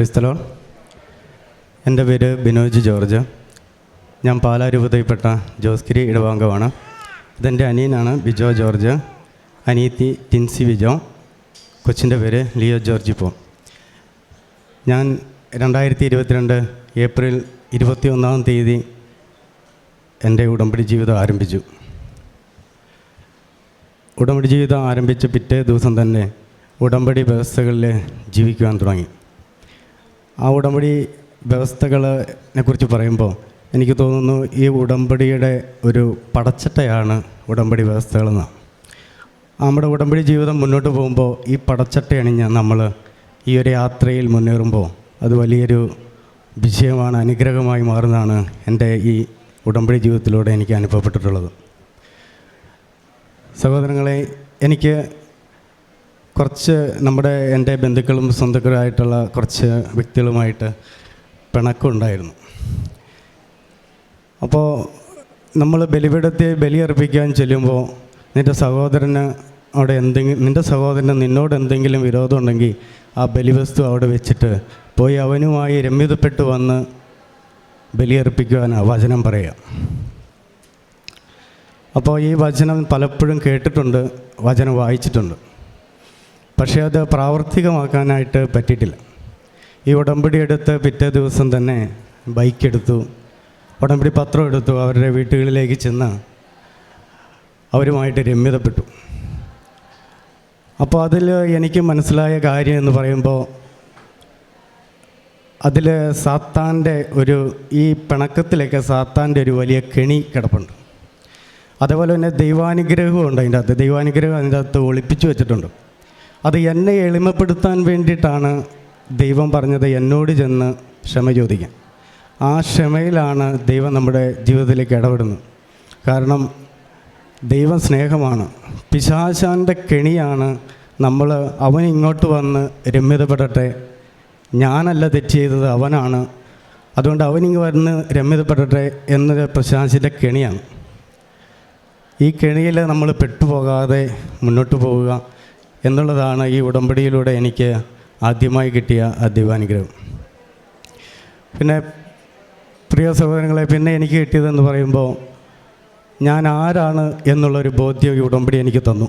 ക്രിസ്തലോ. എന്റെ പേര് ബിനോജ് ജോർജ്. ഞാൻ പാലാ രൂപതയിൽപ്പെട്ട ജോസ്കിരി ഇടവാംഗമാണ് ഇതെന്റെ അനിയനാണ് ബിജോ ജോർജ്. അനിയത്തി ടിൻസി ബിജോ. കൊച്ചിന്റെ പേര് ലിയോ ജോർജ് ഇപ്പോൾ ഞാൻ രണ്ടായിരത്തി ഇരുപത്തിരണ്ട് ഏപ്രിൽ ഇരുപത്തി ഒന്നാം തീയതി എന്റെ ഉടമ്പടി ജീവിതം ആരംഭിച്ചു. ഉടമ്പടി ജീവിതം ആരംഭിച്ച പിറ്റേ ദിവസം തന്നെ ഉടമ്പടി വ്യവസ്ഥകളിൽ ജീവിക്കുവാൻ തുടങ്ങി. ആ ഉടമ്പടി വ്യവസ്ഥകളെ കുറിച്ച് പറയുമ്പോൾ എനിക്ക് തോന്നുന്നു ഈ ഉടമ്പടിയുടെ ഒരു പടച്ചട്ടയാണ് ഉടമ്പടി വ്യവസ്ഥകളെന്ന്. നമ്മുടെ ഉടമ്പടി ജീവിതം മുന്നോട്ട് പോകുമ്പോൾ ഈ പടച്ചട്ട അണിഞ്ഞ് നമ്മൾ ഈ ഒരു യാത്രയിൽ മുന്നേറുമ്പോൾ അത് വലിയൊരു വിജയമാണ് അനുഗ്രഹമായി മാറുന്നതാണ് എന്റെ ഈ ഉടമ്പടി ജീവിതത്തിലൂടെ എനിക്ക് അനുഭവപ്പെട്ടിട്ടുള്ളത്. സഹോദരങ്ങളെ എനിക്ക് കുറച്ച് നമ്മുടെ എന്റെ ബന്ധുക്കളും സ്വന്തക്കാരായിട്ടുള്ള കുറച്ച് വ്യക്തികളുമായിട്ട് പിണക്കമുണ്ടായിരുന്നു. അപ്പോൾ നമ്മൾ ബലിപീഠത്തെ ബലിയർപ്പിക്കാൻ ചെല്ലുമ്പോൾ നിന്റെ സഹോദരന് അവിടെ എന്തെങ്കിലും നിന്റെ സഹോദരന് നിന്നോട് എന്തെങ്കിലും വിരോധം ഉണ്ടെങ്കിൽ ആ ബലിവസ്തു അവിടെ വെച്ചിട്ട് പോയി അവനുമായി രമ്യതപ്പെട്ട് വന്ന് ബലിയർപ്പിക്കുവാനാണ് വചനം പറയുക. അപ്പോൾ ഈ വചനം പലപ്പോഴും കേട്ടിട്ടുണ്ട് വചനം വായിച്ചിട്ടുണ്ട്. പക്ഷേ അത് പ്രാവർത്തികമാക്കാനായിട്ട് പറ്റിയിട്ടില്ല. ഈ ഉടമ്പടി എടുത്ത് പിറ്റേ ദിവസം തന്നെ ബൈക്ക് എടുത്തു. ഉടമ്പടി പത്രം എടുത്തു. അവരുടെ വീട്ടുകളിലേക്ക് ചെന്ന് അവരുമായിട്ട് രമ്യതപ്പെട്ടു. അപ്പോൾ അതിൽ എനിക്ക് മനസ്സിലായ കാര്യം എന്ന് പറയുമ്പോൾ അതിൽ സാത്താന്റെ ഒരു ഈ പിണക്കത്തിലൊക്കെ സാത്താന്റെ ഒരു വലിയ കെണി കിടപ്പുണ്ട്. അതേപോലെ തന്നെ ദൈവാനുഗ്രഹവും ഉണ്ട് അതിന്റെ അകത്ത്. ദൈവാനുഗ്രഹം അതിന്റെ അകത്ത് ഒളിപ്പിച്ചു വെച്ചിട്ടുണ്ട്. അത് എന്നെ എളിമപ്പെടുത്താൻ വേണ്ടിയിട്ടാണ് ദൈവം പറഞ്ഞത് എന്നോട് ചെന്ന് ക്ഷമ ചോദിക്കാൻ. ആ ക്ഷമയിലാണ് ദൈവം നമ്മുടെ ജീവിതത്തിലേക്ക് ഇടപെടുന്നത്. കാരണം ദൈവം സ്നേഹമാണ്. പിശാശാന്റെ കെണിയാണ് നമ്മൾ അവൻ ഇങ്ങോട്ട് വന്ന് രമ്യതപ്പെടട്ടെ. ഞാനല്ല തെറ്റ് ചെയ്തത് അവനാണ്. അതുകൊണ്ട് അവനിങ്ങ് വന്ന് രമ്യതപ്പെടട്ടെ എന്നൊരു പ്രശാസിന്റെ കെണിയാണ്. ഈ കെണിയിൽ നമ്മൾ പെട്ടുപോകാതെ മുന്നോട്ട് പോവുക. എന്നുള്ളതാണ് ഈ ഉടമ്പടിയിലൂടെ എനിക്ക് ആദ്യമായി കിട്ടിയ ആ ദൈവാനുഗ്രഹം പിന്നെ പ്രിയ സഹോദരങ്ങളെ പിന്നെ എനിക്ക് കിട്ടിയതെന്ന് പറയുമ്പോൾ ഞാൻ ആരാണ് എന്നുള്ളൊരു ബോധ്യം ഈ ഉടമ്പടി എനിക്ക് തന്നു.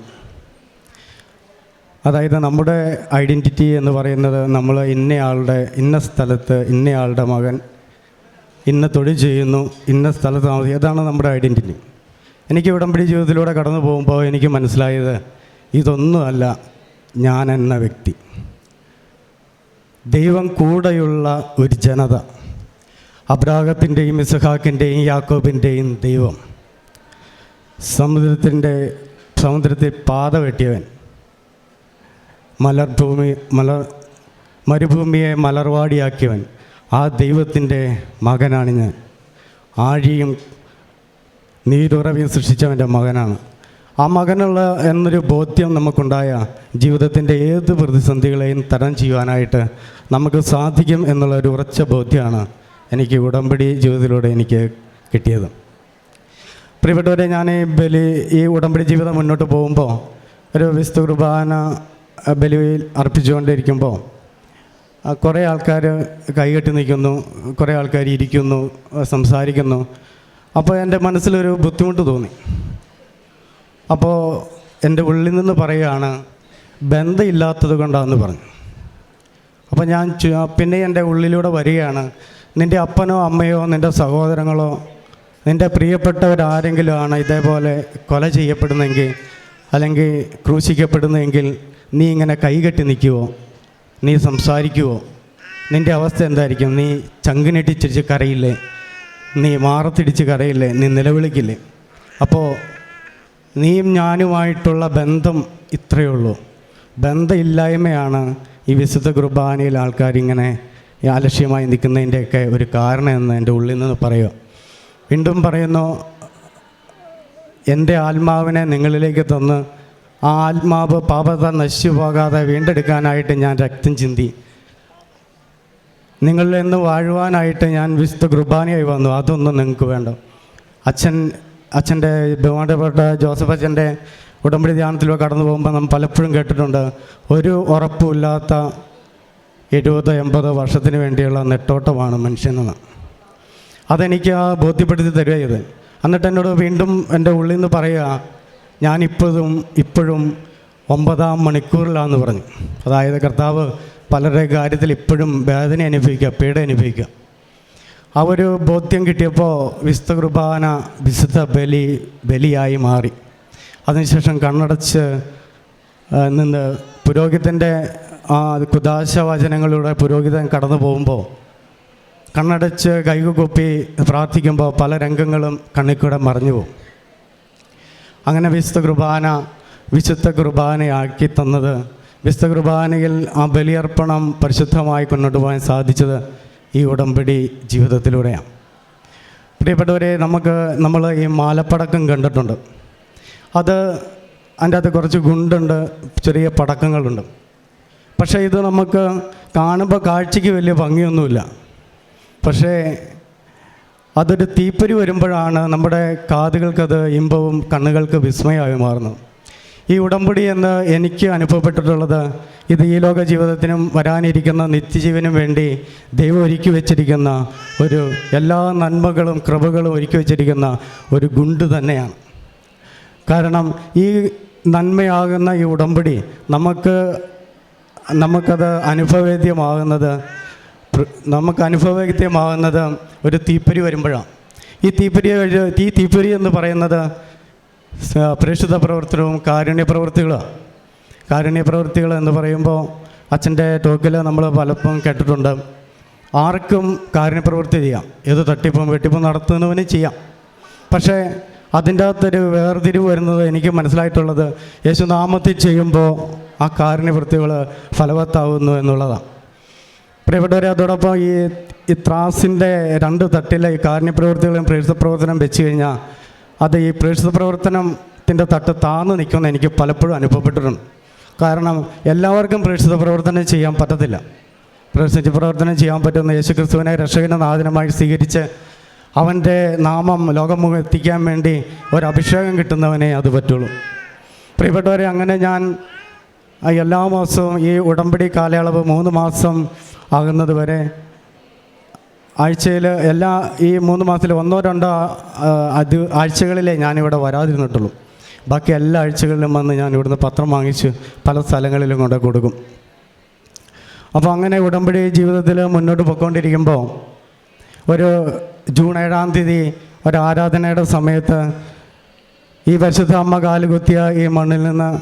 അതായത് നമ്മുടെ ഐഡന്റിറ്റി എന്ന് പറയുന്നത് നമ്മൾ ഇന്നയാളുടെ ഇന്ന സ്ഥലത്ത് ഇന്നയാളുടെ മകൻ ഇന്ന തൊഴിൽ ചെയ്യുന്നു ഇന്ന സ്ഥലത്ത് അതാണ് നമ്മുടെ ഐഡന്റിറ്റി. എനിക്ക് ഉടമ്പടി ജീവിതത്തിലൂടെ കടന്നു പോകുമ്പോൾ എനിക്ക് മനസ്സിലായത് ഇതൊന്നുമല്ല ഞാൻ എന്ന വ്യക്തി. ദൈവം കൂടെയുള്ള ഒരു ജനത അബ്രാഹത്തിന്റെയും ഇസഹാക്കിന്റെയും യാക്കോബിന്റെയും ദൈവം സമുദ്രത്തിന്റെ സമുദ്രത്തിൽ പാത വെട്ടിയവൻ മലർഭൂമി മലർ മരുഭൂമിയെ മലർവാടിയാക്കിയവൻ ആ ദൈവത്തിന്റെ മകനാണ് ഞാൻ. ആഴിയും നീരുറവിയും സൃഷ്ടിച്ചവന്റെ മകനാണ്. ആ മകനുള്ള എന്നൊരു ബോധ്യം നമുക്കുണ്ടായ ജീവിതത്തിന്റെ ഏത് പ്രതിസന്ധികളെയും തരം ചെയ്യുവാനായിട്ട് നമുക്ക് സാധിക്കും എന്നുള്ള ഒരു ഉറച്ച ബോധ്യമാണ് എനിക്ക് ഉടമ്പടി ജീവിതത്തിലൂടെ എനിക്ക് കിട്ടിയത്. പ്രിയപ്പെട്ടവരെ ഞാൻ ഈ ബലി ഈ ഉടമ്പടി ജീവിതം മുന്നോട്ട് പോകുമ്പോൾ ഒരു വിസ്തു കുർബാന ബലിയിൽ അർപ്പിച്ചുകൊണ്ടിരിക്കുമ്പോൾ കുറേ ആൾക്കാർ കൈകെട്ടി നിൽക്കുന്നു കുറേ ആൾക്കാർ ഇരിക്കുന്നു സംസാരിക്കുന്നു. അപ്പോൾ എന്റെ മനസ്സിലൊരു ബുദ്ധിമുട്ട് തോന്നി. അപ്പോൾ എന്റെ ഉള്ളിൽ നിന്ന് പറയുകയാണ് ബന്ധമില്ലാത്തത് കൊണ്ടാണെന്ന് പറഞ്ഞു. അപ്പോൾ ഞാൻ പിന്നെ എന്റെ ഉള്ളിലൂടെ വരികയാണ് നിന്റെ അപ്പനോ അമ്മയോ നിന്റെ സഹോദരങ്ങളോ നിന്റെ പ്രിയപ്പെട്ടവരാരെങ്കിലും ആണ് ഇതേപോലെ കൊല ചെയ്യപ്പെടുന്നെങ്കിൽ അല്ലെങ്കിൽ ക്രൂശിക്കപ്പെടുന്നെങ്കിൽ നീ ഇങ്ങനെ കൈകെട്ടി നിൽക്കുവോ? നീ സംസാരിക്കുവോ? നിന്റെ അവസ്ഥ എന്തായിരിക്കും? നീ ചങ്കിനെട്ടിച്ചിരിച്ച് കരയില്ലേ? നീ മാറത്തിടിച്ച് കരയില്ലേ? നീ നിലവിളിക്കില്ലേ? അപ്പോൾ നീയും ഞാനുമായിട്ടുള്ള ബന്ധം ഇത്രയേ ഉള്ളൂ. ബന്ധമില്ലായ്മയാണ് ഈ വിശുദ്ധ കുർബാനയിൽ ആൾക്കാരിങ്ങനെ ആലക്ഷ്യമായി നിൽക്കുന്നതിന്റെയൊക്കെ ഒരു കാരണം എന്ന് എന്റെ ഉള്ളിൽ നിന്ന് പറയുക. വീണ്ടും പറയുന്നു എന്റെ ആത്മാവിനെ നിങ്ങളിലേക്ക് തന്ന് ആ ആത്മാവ് പാപത നശിച്ചു പോകാതെ വീണ്ടെടുക്കാനായിട്ട് ഞാൻ രക്തം ചിന്തി. നിങ്ങളിൽ നിന്ന് വാഴുവാനായിട്ട് ഞാൻ വിശുദ്ധ കുർബാനയായി വന്നു. അതൊന്നും നിങ്ങൾക്ക് വേണ്ട. അച്ഛൻ അച്ഛന്റെ ബഹുമാനപ്പെട്ട ജോസഫ് അച്ഛന്റെ ഉടമ്പടി ധ്യാനത്തിലൂടെ കടന്നു പോകുമ്പോൾ നാം പലപ്പോഴും കേട്ടിട്ടുണ്ട്. ഒരു ഉറപ്പുമില്ലാത്ത എഴുപത് എൺപത് വർഷത്തിന് വേണ്ടിയുള്ള നെട്ടോട്ടമാണ് മനുഷ്യനെന്ന്. അതെനിക്ക് ആ ബോധ്യപ്പെടുത്തി തരിക ചെയ്ത് എന്നിട്ട് എന്നോട് വീണ്ടും എന്റെ ഉള്ളിൽ നിന്ന് പറയുക ഞാനിപ്പോഴും ഇപ്പോഴും ഒമ്പതാം മണിക്കൂറിലാണെന്ന് പറഞ്ഞു. അതായത് കർത്താവ് പലരുടെ കാര്യത്തിൽ ഇപ്പോഴും വേദന അനുഭവിക്കുക പീഡ അനുഭവിക്കുക. ആ ഒരു ബോധ്യം കിട്ടിയപ്പോൾ വിശുദ്ധ കുർബാന വിശുദ്ധ ബലി ബലിയായി മാറി. അതിനുശേഷം കണ്ണടച്ച് നിന്ന് പുരോഹിതന്റെ ആ കുദാശ വചനങ്ങളിലൂടെ പുരോഹിതൻ കടന്നു പോകുമ്പോൾ കണ്ണടച്ച് കൈകൊപ്പി പ്രാർത്ഥിക്കുമ്പോൾ പല രംഗങ്ങളും കണ്ണിക്കൂടെ മറിഞ്ഞു പോകും. അങ്ങനെ വിശുദ്ധ കുർബാന വിശുദ്ധ കുർബാനയാക്കി തന്നത് വിശുദ്ധ കുർബാനയിൽ ആ ബലിയർപ്പണം പരിശുദ്ധമായി കൊണ്ടുപോകാൻ പോകാൻ സാധിച്ചത് ഈ ഉടമ്പടി ജീവിതത്തിലൂടെയാണ്. പ്രിയപ്പെട്ടവരെ നമുക്ക് നമ്മൾ ഈ മാലപ്പടക്കം കണ്ടിട്ടുണ്ട്. അത് അതിന്റെ അകത്ത് കുറച്ച് ഗുണ്ടുണ്ട് ചെറിയ പടക്കങ്ങളുണ്ട്. പക്ഷേ ഇത് നമുക്ക് കാണുമ്പോൾ കാഴ്ചയ്ക്ക് വലിയ ഭംഗിയൊന്നുമില്ല. പക്ഷേ അതൊരു തീപ്പരി വരുമ്പോഴാണ് നമ്മുടെ കാതുകൾക്കത് ഇമ്പവും കണ്ണുകൾക്ക് വിസ്മയമായി മാറുന്നത്. ഈ ഉടമ്പടി എന്ന് എനിക്ക് അനുഭവപ്പെട്ടിട്ടുള്ളത് ഇത് ഈ ലോക ജീവിതത്തിനും വരാനിരിക്കുന്ന നിത്യജീവനും വേണ്ടി ദൈവം ഒരുക്കി വെച്ചിരിക്കുന്ന ഒരു എല്ലാ നന്മകളും കൃപകളും ഒരുക്കി വെച്ചിരിക്കുന്ന ഒരു ഗുണ്ട് തന്നെയാണ്. കാരണം ഈ നന്മയാകുന്ന ഈ ഉടമ്പടി നമുക്ക് നമുക്കത് അനുഭവവേദ്യമാകുന്നത് നമുക്ക് അനുഭവവേദ്യമാകുന്നത് ഒരു തീപ്പരി വരുമ്പോഴാണ്. ഈ തീപ്പരി ഈ തീപ്പൊരി എന്ന് പറയുന്നത് പ്രേക്ഷിത പ്രവർത്തനവും കാരുണ്യ പ്രവൃത്തികളാണ് കാരുണ്യ പ്രവൃത്തികൾ എന്ന് പറയുമ്പോൾ അച്ഛന്റെ ടോക്കിൽ നമ്മൾ പലപ്പോഴും കേട്ടിട്ടുണ്ട്. ആർക്കും കാരുണ്യ പ്രവൃത്തി ചെയ്യാം. ഏത് തട്ടിപ്പും വെട്ടിപ്പും നടത്തുന്നവനും ചെയ്യാം. പക്ഷേ അതിന്റെ അകത്തൊരു വേർതിരിവ് വരുന്നത് എനിക്ക് മനസ്സിലായിട്ടുള്ളത് യേശുനാമത്തിൽ ചെയ്യുമ്പോൾ ആ കാരുണ്യവൃത്തികൾ ഫലവത്താവുന്നു എന്നുള്ളതാണ് പ്രിയപ്പെട്ടവരെ അതോടൊപ്പം ഈ ഈ ത്രാസിന്റെ രണ്ട് തട്ടിലെ ഈ കാരുണ്യപ്രവൃത്തികളും പ്രേക്ഷിത പ്രവർത്തനം വെച്ച് കഴിഞ്ഞാൽ അത് ഈ പ്രേക്ഷിത പ്രവർത്തനത്തിന്റെ തട്ട് താന്ന് നിൽക്കുമെന്ന് എനിക്ക് പലപ്പോഴും അനുഭവപ്പെട്ടിട്ടുണ്ട്. കാരണം എല്ലാവർക്കും പ്രേക്ഷിത പ്രവർത്തനം ചെയ്യാൻ പറ്റത്തില്ല. പ്രേക്ഷിത പ്രവർത്തനം ചെയ്യാൻ പറ്റുന്ന യേശു ക്രിസ്തുവിനെ രക്ഷകന നാദനമായി സ്വീകരിച്ച് അവന്റെ നാമം ലോകം എത്തിക്കാൻ വേണ്ടി ഒരു അഭിഷേകം കിട്ടുന്നവനെ അത് പറ്റുള്ളൂ. പ്രിയപ്പെട്ടവരെ അങ്ങനെ ഞാൻ എല്ലാ മാസവും ഈ ഉടമ്പടി കാലയളവ് മൂന്ന് മാസം ആകുന്നത് വരെ ആഴ്ചയിൽ എല്ലാ ഈ മൂന്ന് മാസത്തിൽ ഒന്നോ രണ്ടോ അത് ആഴ്ചകളിലേ ഞാനിവിടെ വരാതിരുന്നിട്ടുള്ളൂ. ബാക്കി എല്ലാ ആഴ്ചകളിലും വന്ന് ഞാൻ ഇവിടുന്ന് പത്രം വാങ്ങിച്ച് പല സ്ഥലങ്ങളിലും കൊണ്ട് കൊടുക്കും. അപ്പോൾ അങ്ങനെ ഉടമ്പടി ജീവിതത്തിൽ മുന്നോട്ട് പോയിക്കൊണ്ടിരിക്കുമ്പോൾ ഒരു ജൂൺ ഏഴാം തീയതി ഒരു ആരാധനയുടെ സമയത്ത് ഈ പരിശുദ്ധ അമ്മ കാലുകുത്തിയ ഈ മണ്ണിൽ നിന്ന്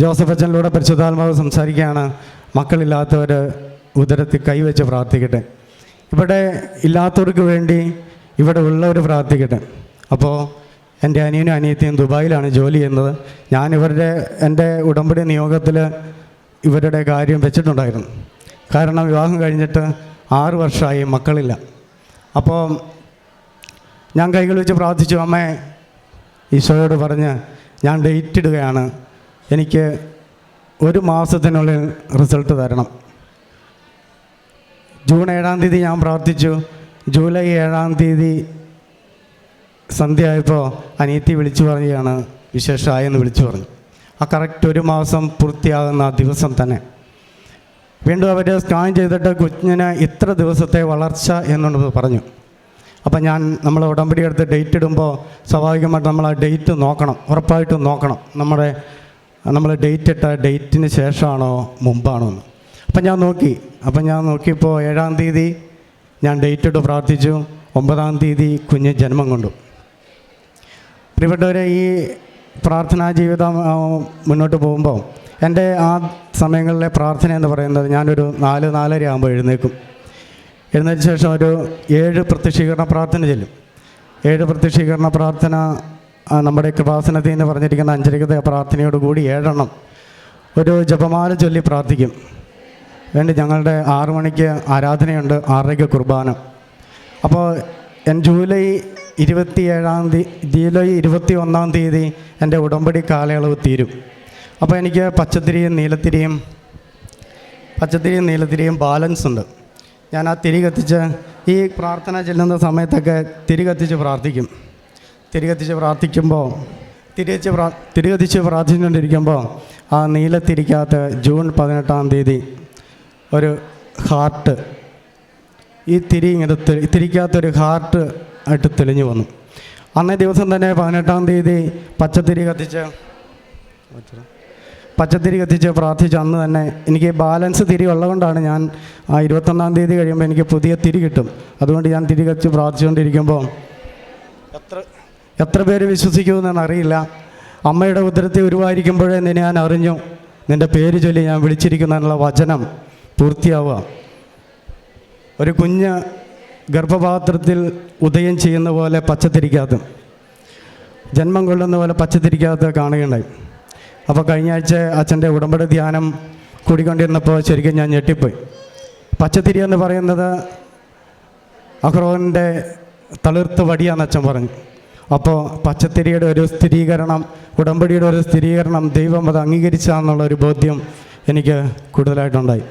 ജോസഫ് അച്ഛനിലൂടെ പരിശുദ്ധാത്മാവ് സംസാരിക്കുകയാണ്. മക്കളില്ലാത്തവർ ഉദരത്തിൽ കൈവച്ച് പ്രാർത്ഥിക്കട്ടെ. ഇവിടെ ഇല്ലാത്തവർക്ക് വേണ്ടി ഇവിടെ ഉള്ളവർ പ്രാർത്ഥിക്കട്ടെ. അപ്പോൾ എന്റെ അനിയനും അനിയത്തിയും ദുബായിലാണ് ജോലി ചെയ്യുന്നത്. ഞാൻ ഇവരുടെ എന്റെ ഉടമ്പടി നിയോഗത്തിൽ ഇവരുടെ കാര്യം വെച്ചിട്ടുണ്ടായിരുന്നു. കാരണം വിവാഹം കഴിഞ്ഞിട്ട് ആറ് വർഷമായി മക്കളില്ല. അപ്പോൾ ഞാൻ കൈകൾ വെച്ച് പ്രാർത്ഥിച്ചു അമ്മേ ഈശോയോട് പറഞ്ഞ് ഞാൻ ഡേറ്റ് ഇടുകയാണ്. എനിക്ക് ഒരു മാസത്തിനുള്ളിൽ റിസൾട്ട് തരണം. ജൂൺ ഏഴാം തീയതി ഞാൻ പ്രാർത്ഥിച്ചു. ജൂലൈ ഏഴാം തീയതി സന്ധ്യ ആയപ്പോൾ അനിയത്തി വിളിച്ചു പറയുകയാണ് വിശേഷമായെന്ന് വിളിച്ചു പറഞ്ഞു. ആ കറക്റ്റ് ഒരു മാസം പൂർത്തിയാകുന്ന ദിവസം തന്നെ. വീണ്ടും അവർ സ്കാൻ ചെയ്തിട്ട് കുഞ്ഞിന് ഇത്ര ദിവസത്തെ വളർച്ച എന്നുള്ളത് പറഞ്ഞു. അപ്പം ഞാൻ നമ്മൾ ഉടമ്പടി എടുത്ത് ഡേറ്റ് ഇടുമ്പോൾ സ്വാഭാവികമായിട്ട് നമ്മൾ ആ ഡേറ്റ് നോക്കണം. ഉറപ്പായിട്ടും നോക്കണം. നമ്മുടെ നമ്മൾ ഡേറ്റ് ഇട്ട ഡേറ്റിന് ശേഷമാണോ മുമ്പാണോ എന്ന്. അപ്പം ഞാൻ നോക്കി. അപ്പം ഞാൻ നോക്കിയപ്പോൾ ഏഴാം തീയതി ഞാൻ ഡേറ്റ് ഇട്ട് പ്രാർത്ഥിച്ചു. ഒമ്പതാം തീയതി കുഞ്ഞ് ജന്മം കൊണ്ടു. പ്രിയപ്പെട്ടവരെ ഈ പ്രാർത്ഥനാ ജീവിതം മുന്നോട്ട് പോകുമ്പോൾ എന്റെ ആ സമയങ്ങളിലെ പ്രാർത്ഥന എന്ന് പറയുന്നത് ഞാനൊരു നാല് നാലര ആകുമ്പോൾ എഴുന്നേക്കും എഴുന്നേറ്റ ശേഷം ഒരു ഏഴ് പ്രത്യക്ഷീകരണ പ്രാർത്ഥന ചെല്ലും. ഏഴ് പ്രത്യക്ഷീകരണ പ്രാർത്ഥന നമ്മുടെ കൃപാസനത്തിൽ നിന്ന് പറഞ്ഞിരിക്കുന്ന അഞ്ചരികത പ്രാർത്ഥനയോടുകൂടി ഏഴെണ്ണം ഒരു ജപമാല ചൊല്ലി പ്രാർത്ഥിക്കും. വേണ്ടി ഞങ്ങളുടെ ആറു മണിക്ക് ആരാധനയുണ്ട് ആറരയ്ക്ക് കുർബാന. അപ്പോൾ ജൂലൈ ഇരുപത്തി ഏഴാം തീയതി ജൂലൈ ഇരുപത്തി ഒന്നാം തീയതി എന്റെ ഉടമ്പടി കാലയളവ് തീരും. അപ്പോൾ എനിക്ക് പച്ചത്തിരിയും നീലത്തിരിയും പച്ചത്തിരിയും നീലത്തിരിയും ബാലൻസ് ഉണ്ട്. ഞാൻ ആ തിരി കത്തിച്ച് ഈ പ്രാർത്ഥന ചെല്ലുന്ന സമയത്തൊക്കെ തിരി കത്തിച്ച് പ്രാർത്ഥിക്കും. തിരി കത്തിച്ച് പ്രാർത്ഥിക്കുമ്പോൾ തിരിച്ച് പ്രാ തിരി കത്തിച്ച് പ്രാർത്ഥിച്ചുകൊണ്ടിരിക്കുമ്പോൾ ആ നീലത്തിരിക്കകത്ത് ജൂൺ പതിനെട്ടാം തീയതി ഒരു ഹാർട്ട് ഈ തിരി ഇങ്ങനെ തിരിക്കാത്തൊരു ഹാർട്ട് ആയിട്ട് തെളിഞ്ഞു വന്നു. അന്നേ ദിവസം തന്നെ പതിനെട്ടാം തീയതി പച്ചത്തിരി കത്തിച്ച് പച്ചത്തിരി കത്തിച്ച് പ്രാർത്ഥിച്ച് അന്ന് തന്നെ എനിക്ക് ബാലൻസ് തിരി ഉള്ളതുകൊണ്ടാണ് ഞാൻ ആ ഇരുപത്തൊന്നാം തീയതി കഴിയുമ്പോൾ എനിക്ക് പുതിയ തിരി കിട്ടും. അതുകൊണ്ട് ഞാൻ തിരി കത്തിച്ച് പ്രാർത്ഥിച്ചുകൊണ്ടിരിക്കുമ്പോൾ എത്ര എത്ര പേര് വിശ്വസിക്കുമെന്ന് അറിയില്ല. അമ്മയുടെ ഉദരത്തെ ഉരുവായിരിക്കുമ്പോഴേ നിന്നെ ഞാൻ അറിഞ്ഞു. നിന്റെ പേര് ചൊല്ലി ഞാൻ വിളിച്ചിരിക്കുന്നതിനുള്ള വചനം പൂർത്തിയാവുക. ഒരു കുഞ്ഞ് ഗർഭപാത്രത്തിൽ ഉദയം ചെയ്യുന്ന പോലെ പച്ചത്തിരിക്കാത്ത ജന്മം കൊള്ളുന്ന പോലെ പച്ചത്തിരിക്കാത്ത കാണുകയുണ്ടായി. അപ്പോൾ കഴിഞ്ഞ ആഴ്ച അച്ഛന്റെ ഉടമ്പടി ധ്യാനം കൂടിക്കൊണ്ടിരുന്നപ്പോൾ ശരിക്കും ഞാൻ ഞെട്ടിപ്പോയി. പച്ചത്തിരി എന്ന് പറയുന്നത് അഹ്റോന്റെ തളിർത്ത് വടിയാണെന്ന് അച്ഛൻ പറഞ്ഞു. അപ്പോൾ പച്ചത്തിരിയുടെ ഒരു സ്ഥിരീകരണം ഉടമ്പടിയുടെ ഒരു സ്ഥിരീകരണം ദൈവം അത് അംഗീകരിച്ചാന്നുള്ള ഒരു ബോധ്യം എനിക്ക് കൂടുതലായിട്ടുണ്ടായി.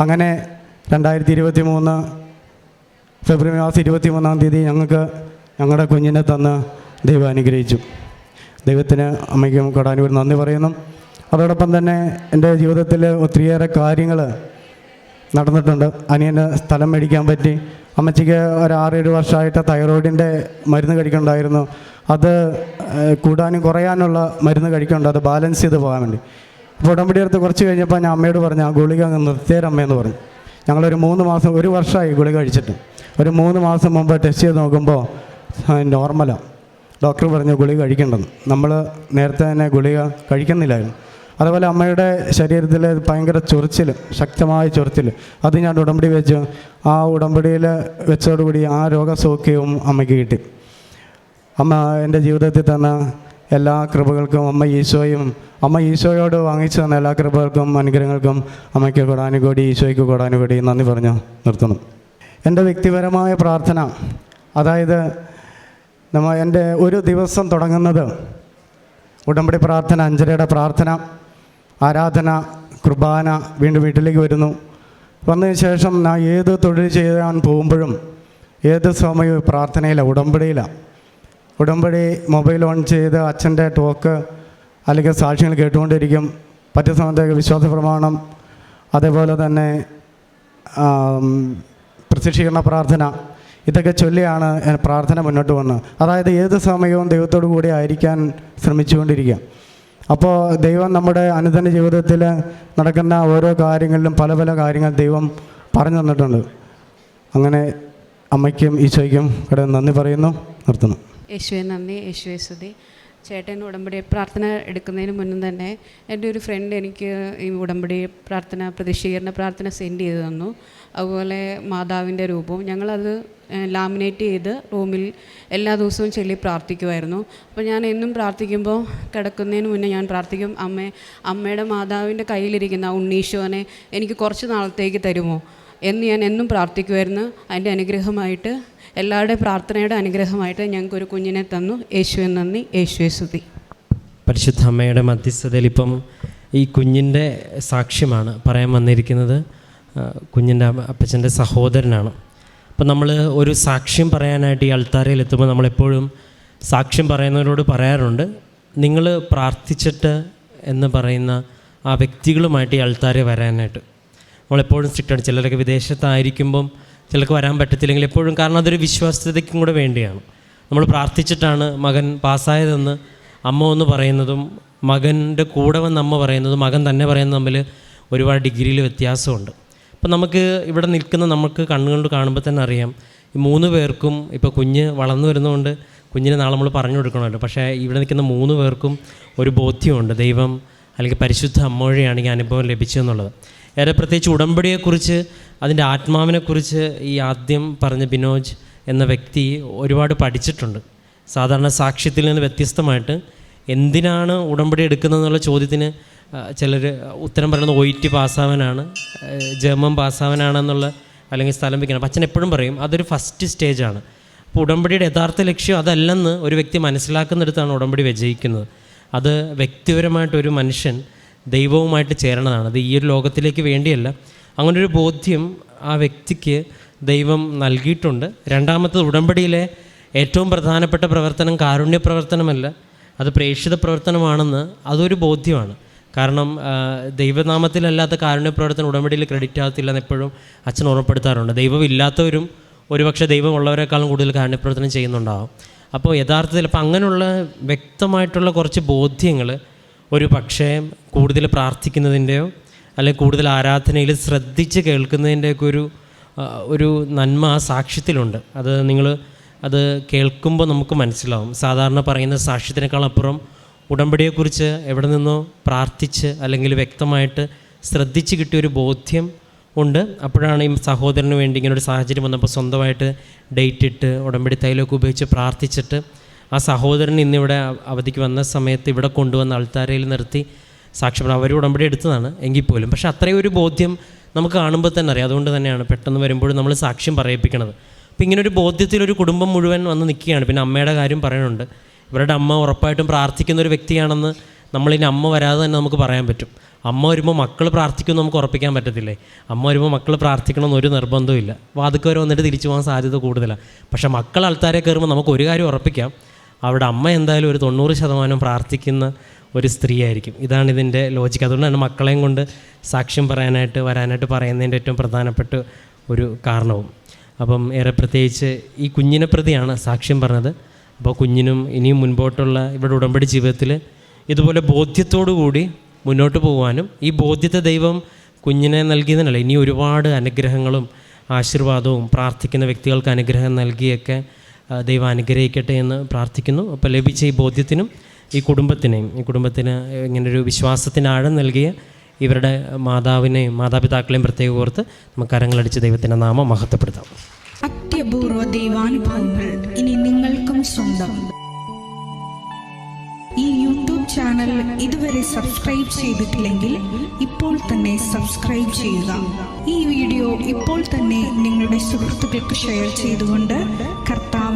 അങ്ങനെ രണ്ടായിരത്തി ഇരുപത്തി മൂന്ന് ഫെബ്രുവരി മാസം ഇരുപത്തി മൂന്നാം തീയതി ഞങ്ങൾക്ക് ഞങ്ങളുടെ കുഞ്ഞിനെ തന്ന് ദൈവം അനുഗ്രഹിച്ചു. ദൈവത്തിന് അമ്മയ്ക്കും കൊടാനൂർ നന്ദി പറയുന്നു. അതോടൊപ്പം തന്നെ എന്റെ ജീവിതത്തിൽ ഒത്തിരിയേറെ കാര്യങ്ങൾ നടന്നിട്ടുണ്ട്. അനിയന് സ്ഥലം മേടിക്കാൻ പറ്റി. അമ്മച്ചിക്ക് ഒരു ആറേഴ് വർഷമായിട്ട് തൈറോയിഡിന്റെ മരുന്ന് കഴിക്കണ്ടായിരുന്നു. അത് കൂടാനും കുറയാനുള്ള മരുന്ന് കഴിക്കുന്നുണ്ട് അത് ബാലൻസ് ചെയ്ത് പോകാൻ വേണ്ടി. അപ്പോൾ ഉടമ്പടി എടുത്ത് കുറച്ച് കഴിഞ്ഞപ്പോൾ ഞാൻ അമ്മയോട് പറഞ്ഞു ആ ഗുളിക അങ്ങ് നിർത്തിയേരമ്മയെന്ന് പറഞ്ഞു. ഞങ്ങളൊരു മൂന്ന് മാസം ഒരു വർഷമായി ഗുളിക കഴിച്ചിട്ട്. ഒരു മൂന്ന് മാസം മുമ്പ് ടെസ്റ്റ് ചെയ്ത് നോക്കുമ്പോൾ നോർമലാണ് ഡോക്ടർ പറഞ്ഞു ഗുളിക കഴിക്കേണ്ടെന്ന്. നമ്മൾ നേരത്തെ തന്നെ ഗുളിക കഴിക്കുന്നില്ലായിരുന്നു. അതുപോലെ അമ്മയുടെ ശരീരത്തിൽ ഭയങ്കര ചൊറിച്ചിൽ ശക്തമായ ചൊറിച്ചിൽ അത് ഞാൻ ഉടമ്പടി വെച്ചു ആ ഉടമ്പടിയിൽ വെച്ചതോടുകൂടി ആ രോഗസൗഖ്യവും അമ്മയ്ക്ക് കിട്ടി. അമ്മ എന്റെ ജീവിതത്തിൽ തന്ന എല്ലാ കൃപകൾക്കും അമ്മ ഈശോയും അമ്മ ഈശോയോട് വാങ്ങിച്ചു തന്ന എല്ലാ കൃപകൾക്കും അനുഗ്രഹങ്ങൾക്കും അമ്മയ്ക്ക് കൊടാനുകൂടി ഈശോയ്ക്ക് കൊടാനുകൂടി നന്ദി പറഞ്ഞു നിർത്തുന്നു. എന്റെ വ്യക്തിപരമായ പ്രാർത്ഥന അതായത് നമ്മ എന്റെ ഒരു ദിവസം തുടങ്ങുന്നത് ഉടമ്പടി പ്രാർത്ഥന അഞ്ചരയുടെ പ്രാർത്ഥന ആരാധന കുർബാന വീണ്ടും വീട്ടിലേക്ക് വരുന്നു. വന്നതിന് ശേഷം ഞാൻ ഏത് തൊഴിൽ ചെയ്യാൻ പോകുമ്പോഴും ഏത് സമയവും പ്രാർത്ഥനയിലാണ് ഉടമ്പടിയിലാണ് ഉടമ്പടി മൊബൈൽ ഓൺ ചെയ്ത് അച്ഛന്റെ ടോക്ക് അല്ലെങ്കിൽ സാക്ഷ്യങ്ങൾ കേട്ടുകൊണ്ടിരിക്കും. പറ്റിയ സമയത്ത് വിശ്വാസ പ്രമാണം. അതേപോലെ തന്നെ ആം, പ്രത്യക്ഷീകരണ പ്രാർത്ഥന. ഇതൊക്കെ ചൊല്ലിയാണ് പ്രാർത്ഥന മുന്നോട്ട് വന്നത്. അതായത് ഏത് സമയവും ദൈവത്തോടു കൂടി ആയിരിക്കാൻ ശ്രമിച്ചുകൊണ്ടിരിക്കുക. അപ്പോൾ ദൈവം നമ്മുടെ അനുദിന ജീവിതത്തിൽ നടക്കുന്ന ഓരോ കാര്യങ്ങളിലും പല പല കാര്യങ്ങൾ ദൈവം പറഞ്ഞു തന്നിട്ടുണ്ട്. അങ്ങനെ അമ്മയ്ക്കും ഈശോയ്ക്കും ഇവിടെ നന്ദി പറയുന്നു. നിർത്തുന്നു. യേശുവെ നന്ദി. യേശുവെ സ്തുതി. ചേട്ടൻ ഉടമ്പടി പ്രാർത്ഥന എടുക്കുന്നതിന് മുന്നും തന്നെ എന്റെ ഒരു ഫ്രണ്ട് എനിക്ക് ഈ ഉടമ്പടി പ്രാർത്ഥന പ്രതിഷ്ഠീകരണ പ്രാർത്ഥന സെൻഡ് ചെയ്ത് തന്നു. അതുപോലെ മാതാവിന്റെ രൂപവും. ഞങ്ങളത് ലാമിനേറ്റ് ചെയ്ത് റൂമിൽ എല്ലാ ദിവസവും ചൊല്ലി പ്രാർത്ഥിക്കുമായിരുന്നു അപ്പോൾ ഞാൻ എന്നും പ്രാർത്ഥിക്കുമ്പോൾ കിടക്കുന്നതിന് മുന്നേ ഞാൻ പ്രാർത്ഥിക്കും അമ്മേ അമ്മയുടെ മാതാവിന്റെ കയ്യിലിരിക്കുന്ന ഉണ്ണീശോനെ എനിക്ക് കുറച്ച് നാളത്തേക്ക് തരുമോ? എന്ന് ഞാൻ എന്നും പ്രാർത്ഥിക്കുമായിരുന്നു അതിന്റെ അനുഗ്രഹമായിട്ട് എല്ലാവരുടെയും പ്രാർത്ഥനയുടെ അനുഗ്രഹമായിട്ട് ഞങ്ങൾക്ക് ഒരു കുഞ്ഞിനെ തന്നു. യേശുവെ നന്ദി. യേശുവെ സ്തുതി പരിശുദ്ധ അമ്മയുടെ മധ്യസ്ഥതയിൽ ഇപ്പം ഈ കുഞ്ഞിന്റെ സാക്ഷ്യമാണ് പറയാൻ വന്നിരിക്കുന്നത്. കുഞ്ഞിന്റെ അപ്പച്ചന്റെ സഹോദരനാണ്. അപ്പം നമ്മൾ ഒരു സാക്ഷ്യം പറയാനായിട്ട് ഈ അൾത്താരയിൽ എത്തുമ്പോൾ നമ്മളെപ്പോഴും സാക്ഷ്യം പറയുന്നവരോട് പറയാറുണ്ട്. നിങ്ങൾ പ്രാർത്ഥിച്ചിട്ട് എന്ന് പറയുന്ന ആ വ്യക്തികളുമായിട്ട് ഈ അൾത്താരെ വരാനായിട്ട് നമ്മളെപ്പോഴും സ്ട്രിക്റ്റാണ് ചിലരൊക്കെ വിദേശത്തായിരിക്കുമ്പം ചിലർക്ക് വരാൻ പറ്റത്തില്ലെങ്കിൽ എപ്പോഴും കാരണം അതൊരു വിശ്വാസ്യതയ്ക്കും കൂടെ വേണ്ടിയാണ്. നമ്മൾ പ്രാർത്ഥിച്ചിട്ടാണ് മകൻ പാസ്സായതെന്ന് അമ്മ ഒന്ന് പറയുന്നതും മകന്റെ കൂടെ വന്ന് അമ്മ പറയുന്നതും മകൻ തന്നെ പറയുന്നതും തമ്മിൽ ഒരുപാട് ഡിഗ്രിയിൽ വ്യത്യാസമുണ്ട്. അപ്പം നമുക്ക് ഇവിടെ നിൽക്കുന്ന നമുക്ക് കണ്ണുകൊണ്ട് കാണുമ്പോൾ തന്നെ അറിയാം ഈ മൂന്ന് പേർക്കും ഇപ്പോൾ കുഞ്ഞ് വളർന്നു വരുന്നതുകൊണ്ട് കുഞ്ഞിനെ നാളെ നമ്മൾ പറഞ്ഞു കൊടുക്കണമല്ലോ. പക്ഷേ ഇവിടെ നിൽക്കുന്ന മൂന്ന് പേർക്കും ഒരു ബോധ്യമുണ്ട്. ദൈവം അല്ലെങ്കിൽ പരിശുദ്ധ അമ്മ വഴിയാണ് ഈ അനുഭവം ലഭിച്ചതെന്നുള്ളത്. ഏറെ പ്രത്യേകിച്ച് ഉടമ്പടിയെക്കുറിച്ച് അതിന്റെ ആത്മാവിനെക്കുറിച്ച് ഈ ആദ്യം പറഞ്ഞ ബിനോജ് എന്ന വ്യക്തി ഒരുപാട് പഠിച്ചിട്ടുണ്ട്. സാധാരണ സാക്ഷ്യത്തിൽ നിന്ന് വ്യത്യസ്തമായിട്ട് എന്തിനാണ് ഉടമ്പടി എടുക്കുന്നതെന്നുള്ള ചോദ്യത്തിന് ചിലർ ഉത്തരം പറയുന്നത് ഒ ടി പാസ്സാവാനാണ് ജർമ്മൻ പാസ്സാവാനാണെന്നുള്ള അല്ലെങ്കിൽ സ്ഥലം വയ്ക്കണം. അച്ഛൻ എപ്പോഴും പറയും അതൊരു ഫസ്റ്റ് സ്റ്റേജാണ്. അപ്പോൾ ഉടമ്പടിയുടെ യഥാർത്ഥ ലക്ഷ്യം അതല്ലെന്ന് ഒരു വ്യക്തി മനസ്സിലാക്കുന്നിടത്താണ് ഉടമ്പടി വിജയിക്കുന്നത്. അത് വ്യക്തിപരമായിട്ടൊരു മനുഷ്യൻ ദൈവവുമായിട്ട് ചേരണതാണ്. അത് ഈ ഒരു ലോകത്തിലേക്ക് വേണ്ടിയല്ല. അങ്ങനൊരു ബോധ്യം ആ വ്യക്തിക്ക് ദൈവം നൽകിയിട്ടുണ്ട്. രണ്ടാമത്തത് ഉടമ്പടിയിലെ ഏറ്റവും പ്രധാനപ്പെട്ട പ്രവർത്തനം കാരുണ്യ പ്രവർത്തനമല്ല. അത് പ്രേക്ഷിത പ്രവർത്തനമാണെന്ന് അതൊരു ബോധ്യമാണ്. കാരണം ദൈവനാമത്തിലല്ലാത്ത കാരുണ്യ പ്രവർത്തനം ഉടമ്പടിയിൽ ക്രെഡിറ്റ് ആകത്തില്ല എപ്പോഴും അച്ഛൻ ഓർമ്മപ്പെടുത്താറുണ്ട്. ദൈവമില്ലാത്തവരും ഒരുപക്ഷെ ദൈവമുള്ളവരെക്കാളും കൂടുതൽ കാരുണ്യപ്രവർത്തനം ചെയ്യുന്നുണ്ടാവും. അപ്പോൾ യഥാർത്ഥത്തിൽ അപ്പോൾ അങ്ങനെയുള്ള വ്യക്തമായിട്ടുള്ള കുറച്ച് ബോധ്യങ്ങൾ ഒരു പക്ഷേ കൂടുതൽ പ്രാർത്ഥിക്കുന്നതിന്റെയോ അല്ലെങ്കിൽ കൂടുതൽ ആരാധനയിൽ ശ്രദ്ധിച്ച് കേൾക്കുന്നതിന്റെയൊക്കെ ഒരു ഒരു നന്മ ആ സാക്ഷ്യത്തിലുണ്ട്. അത് നിങ്ങൾ അത് കേൾക്കുമ്പോൾ നമുക്ക് മനസ്സിലാവും. സാധാരണ പറയുന്ന സാക്ഷ്യത്തിനേക്കാളപ്പുറം ഉടമ്പടിയെക്കുറിച്ച് എവിടെ നിന്നോ പ്രാർത്ഥിച്ച് അല്ലെങ്കിൽ വ്യക്തമായിട്ട് ശ്രദ്ധിച്ച് കിട്ടിയൊരു ബോധ്യം ഉണ്ട്. അപ്പോഴാണ് ഈ സഹോദരന് വേണ്ടി ഇങ്ങനെ ഒരു സാഹചര്യം വന്നപ്പോൾ സ്വന്തമായിട്ട് ഡേറ്റ് ഇട്ട് ഉടമ്പടി തൈലൊക്കെ ഉപയോഗിച്ച് പ്രാർത്ഥിച്ചിട്ട് ആ സഹോദരൻ ഇന്നിവിടെ അവ- അവധിക്ക് വന്ന സമയത്ത് ഇവിടെ കൊണ്ടുവന്ന അൾത്താരയിൽ നിർത്തി സാക്ഷ്യം അവർ ഉടമ്പടി എടുത്തതാണ് എങ്കിൽ പോലും. പക്ഷേ അത്രയും ഒരു ബോധ്യം നമുക്ക് കാണുമ്പോൾ തന്നെ അറിയാം. അതുകൊണ്ട് തന്നെയാണ് പെട്ടെന്ന് വരുമ്പോഴും നമ്മൾ സാക്ഷ്യം പറയിപ്പിക്കണത്. അപ്പോൾ ഇങ്ങനെ ഒരു ബോധ്യത്തിൽ ഒരു കുടുംബം മുഴുവൻ വന്ന് നിൽക്കുകയാണ്. പിന്നെ അമ്മയുടെ കാര്യം പറയുന്നുണ്ട്. ഇവരുടെ അമ്മ ഉറപ്പായിട്ടും പ്രാർത്ഥിക്കുന്ന ഒരു വ്യക്തിയാണെന്ന് നമ്മളിനി അമ്മ വരാതെ തന്നെ നമുക്ക് പറയാൻ പറ്റും. അമ്മ വരുമ്പോൾ മക്കൾ പ്രാർത്ഥിക്കുമെന്ന് നമുക്ക് ഉറപ്പിക്കാൻ പറ്റത്തില്ലേ? അമ്മ വരുമ്പോൾ മക്കൾ പ്രാർത്ഥിക്കണമെന്ന് ഒരു നിർബന്ധവും ഇല്ല വരെ വന്നിട്ട് തിരിച്ചു പോകാൻ സാധ്യത കൂടുതലാണ്. പക്ഷേ മക്കൾ ആൾക്കാരെ കയറുമ്പോൾ നമുക്ക് ഒരു കാര്യം ഉറപ്പിക്കാം. അവിടെ അമ്മ എന്തായാലും ഒരു തൊണ്ണൂറ് ശതമാനം പ്രാർത്ഥിക്കുന്ന ഒരു സ്ത്രീയായിരിക്കും. ഇതാണ് ഇതിന്റെ ലോജിക്ക് തന്നെ മക്കളെയും കൊണ്ട് സാക്ഷ്യം പറയാനായിട്ട് വരാനായിട്ട് പറയുന്നതിന്റെ ഏറ്റവും പ്രധാനപ്പെട്ട ഒരു കാരണവും. അപ്പം ഏറെ പ്രത്യേകിച്ച് ഈ കുഞ്ഞിനെ പ്രതിയാണ് സാക്ഷ്യം പറഞ്ഞത്. അപ്പോൾ കുഞ്ഞിനും ഇനിയും മുൻപോട്ടുള്ള ഇവിടെ ഉടമ്പടി ജീവിതത്തിൽ ഇതുപോലെ ബോധ്യത്തോടു കൂടി മുന്നോട്ട് പോകുവാനും ഈ ബോധ്യത്തെ ദൈവം കുഞ്ഞിനെ നൽകിയതിനല്ല ഇനി ഒരുപാട് അനുഗ്രഹങ്ങളും ആശീർവാദവും പ്രാർത്ഥിക്കുന്ന വ്യക്തികൾക്ക് അനുഗ്രഹം നൽകിയൊക്കെ ദൈവം അനുഗ്രഹിക്കട്ടെ എന്ന് പ്രാർത്ഥിക്കുന്നു. അപ്പോൾ ലഭിച്ച ഈ ബോധ്യത്തിനും ഈ കുടുംബത്തിനെയും ഈ കുടുംബത്തിന് ഇങ്ങനൊരു വിശ്വാസത്തിന് ആഴം നൽകിയ ഇവരുടെ മാതാവിനെയും മാതാപിതാക്കളെയും പ്രത്യേകം ഓർത്ത് നമുക്ക് കരങ്ങളടിച്ച് ദൈവത്തിന്റെ നാമം മഹത്വപ്പെടുത്താം. അത്യപൂർവ ദൈവാനുഭവങ്ങൾ ഇനി നിങ്ങൾക്കും സ്വന്തം. ഈ യൂട്യൂബ് ചാനൽ ഇതുവരെ സബ്സ്ക്രൈബ് ചെയ്തിട്ടില്ലെങ്കിൽ ഇപ്പോൾ തന്നെ സബ്സ്ക്രൈബ് ചെയ്യുക. ഈ വീഡിയോ ഇപ്പോൾ തന്നെ നിങ്ങളുടെ സുഹൃത്തുക്കൾക്ക് ഷെയർ ചെയ്തുകൊണ്ട്